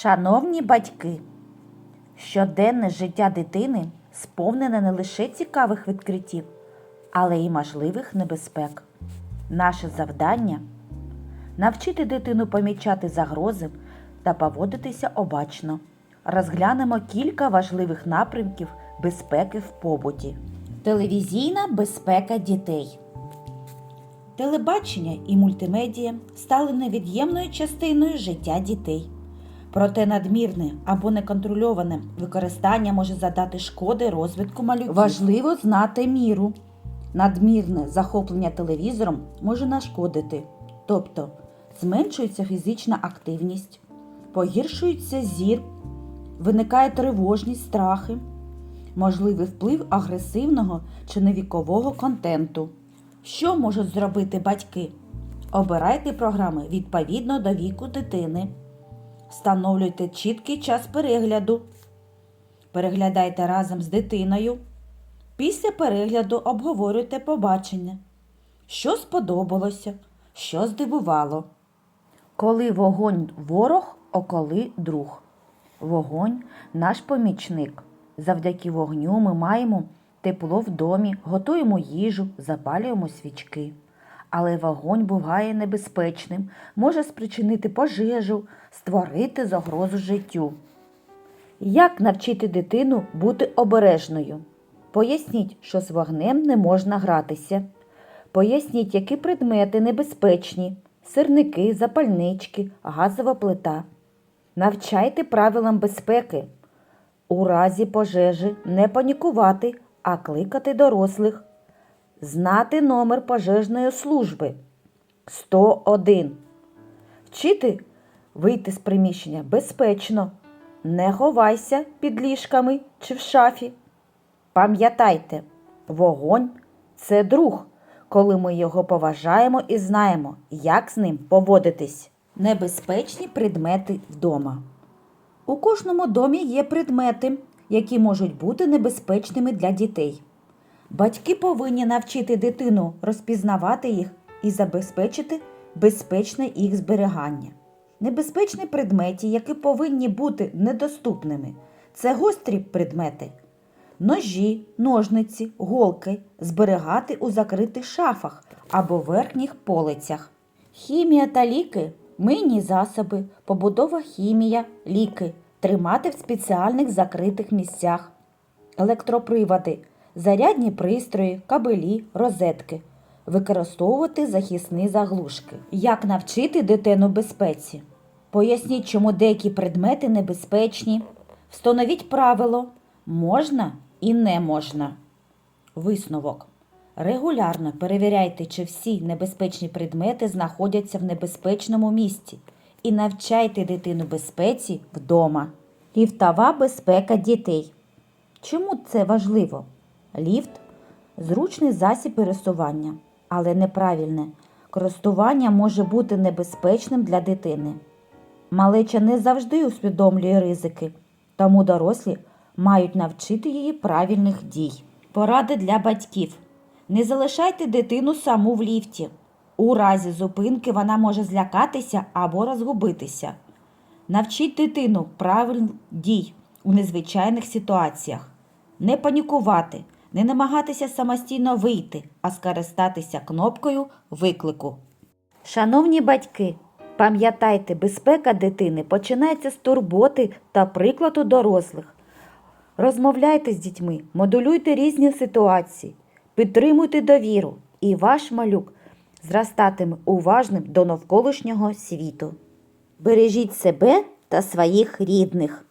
Шановні батьки, щоденне життя дитини сповнене не лише цікавих відкриттів, але й можливих небезпек. Наше завдання навчити дитину помічати загрози та поводитися обачно. Розглянемо кілька важливих напрямків безпеки в побуті. Телевізійна безпека дітей. Телебачення і мультимедіа стали невід'ємною частиною життя дітей. Проте надмірне або неконтрольоване використання може задати шкоди розвитку малюків. Важливо знати міру. Надмірне захоплення телевізором може нашкодити, тобто зменшується фізична активність, погіршується зір, виникає тривожність, страхи, можливий вплив агресивного чи невікового контенту. Що можуть зробити батьки? Обирайте програми відповідно до віку дитини. Встановлюйте чіткий час перегляду. Переглядайте разом з дитиною. Після перегляду обговорюйте побачення. Що сподобалося, що здивувало. Коли вогонь ворог, а коли друг. Вогонь наш помічник. Завдяки вогню ми маємо тепло в домі, готуємо їжу, запалюємо свічки. Але вогонь буває небезпечним, може спричинити пожежу, створити загрозу життю. Як навчити дитину бути обережною? Поясніть, що з вогнем не можна гратися. Поясніть, які предмети небезпечні сирники, запальнички, газова плита. Навчайте правилам безпеки. У разі пожежі не панікувати, а кликати дорослих. Знати номер пожежної служби 101. Вчити вийти з приміщення безпечно. Не ховайся під ліжками чи в шафі. Пам'ятайте, вогонь це друг, коли ми його поважаємо і знаємо, як з ним поводитись. Небезпечні предмети вдома. У кожному домі є предмети, які можуть бути небезпечними для дітей. Батьки повинні навчити дитину розпізнавати їх і забезпечити безпечне їх зберігання. Небезпечні предмети, які повинні бути недоступними, це гострі предмети. Ножі, ножниці, голки зберігати у закритих шафах або верхніх полицях. Хімія та ліки, мийні засоби, побудова хімія, ліки тримати в спеціальних закритих місцях. Електроприводи, зарядні пристрої, кабелі, розетки. Використовувати захисні заглушки. Як навчити дитину безпеці? Поясніть, чому деякі предмети небезпечні. Встановіть правило можна і не можна. Висновок. Регулярно перевіряйте, чи всі небезпечні предмети знаходяться в небезпечному місці і навчайте дитину безпеці вдома. Ліфтова безпека дітей. Чому це важливо? Ліфт зручний засіб пересування, але неправильне. Користування може бути небезпечним для дитини. Малеча не завжди усвідомлює ризики, тому дорослі мають навчити її правильних дій. Поради для батьків. Не залишайте дитину саму в ліфті. У разі зупинки вона може злякатися або розгубитися. Навчіть дитину правильних дій у незвичайних ситуаціях. Не панікувати, не намагатися самостійно вийти, а скористатися кнопкою виклику. Шановні батьки, пам'ятайте, безпека дитини починається з турботи та прикладу дорослих. Розмовляйте з дітьми, модулюйте різні ситуації, підтримуйте довіру, і ваш малюк зростатиме уважним до навколишнього світу. Бережіть себе та своїх рідних.